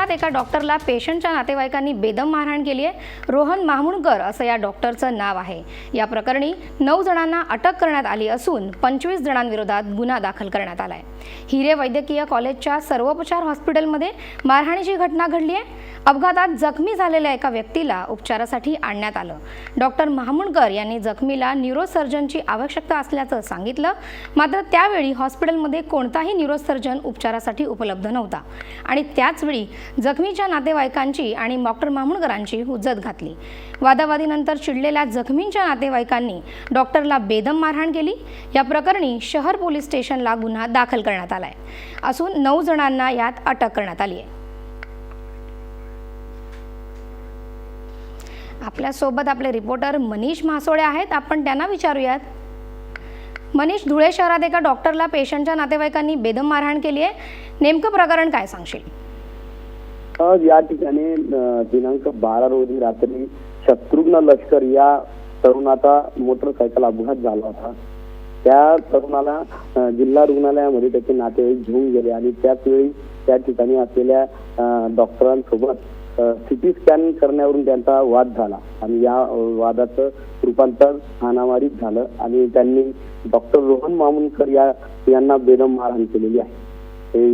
शहरात एका डॉक्टरला पेशंटच्या नातेवाईकांनी बेदम मारहाण केली आहे. रोहन माहुणकर असं या डॉक्टरचं नाव आहे. या प्रकरणी नऊ जणांना अटक करण्यात आली असून पंचवीस जणांविरोधात गुन्हा दाखल करण्यात आला आहे हिरे वैद्यकीय कॉलेजच्या सर्वोपचार हॉस्पिटलमध्ये मारहाणीची घटना घडली आहे. अपघातात जखमी झालेल्या एका व्यक्तीला उपचारासाठी आणण्यात आलं. डॉक्टर महामुणकर यांनी जखमीला न्यूरोसर्जनची आवश्यकता असल्याचं सांगितलं. मात्र त्यावेळी हॉस्पिटलमध्ये कोणताही न्यूरोसर्जन उपचारासाठी उपलब्ध नव्हता. आणि त्याचवेळी जखमीच्या नातेवाईकांची आणि डॉक्टर महामुणकरांची हुज्जत घातली. वादावादीनंतर चिडलेल्या जखमींच्या नातेवाईकांनी डॉक्टरला बेदम मारहाण केली. या प्रकरणी शहर पोलीस स्टेशनला गुन्हा दाखल करण्यात आलाय. असून नऊ जणांना यात अटक करण्यात आली आहे. आपल्यासोबत आपले रिपोर्टर मनीष म्हासोळे आहेत. आपण त्यांना विचारूयात. मनीष धुळे शहरात एका डॉक्टरला पेशंटच्या नातेवाईकांनी बेदम मारहाण केली आहे. नेमकं प्रकरण काय सांगशील? आज या ठिकाणी दिनांक बारा रोजी रात्री शत्रुघ्न लष्कर या तरुणाचा मोटरसायकल अपघात झाला होता. त्या तरुणाला जिल्हा रुग्णालयामध्ये त्याचे नातेवाईक घेऊन गेले आणि त्याच वेळी त्या ठिकाणी असलेल्या डॉक्टरांसोबत सिटी स्कॅन करण्यावरून त्यांचा वाद झाला. आणि या वादाचं रूपांतर हाणामारीत झालं आणि त्यांनी डॉक्टर रोहन मामुनकर या यांना बेदम मारहाण केलेली आहे.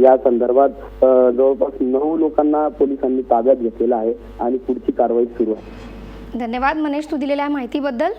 या संदर्भात जवळपास नऊ लोकांना पोलिसांनी ताब्यात घेतलेलं आहे आणि पुढची कारवाई सुरू आहे. धन्यवाद मनीष तू दिलेल्या माहितीबद्दल.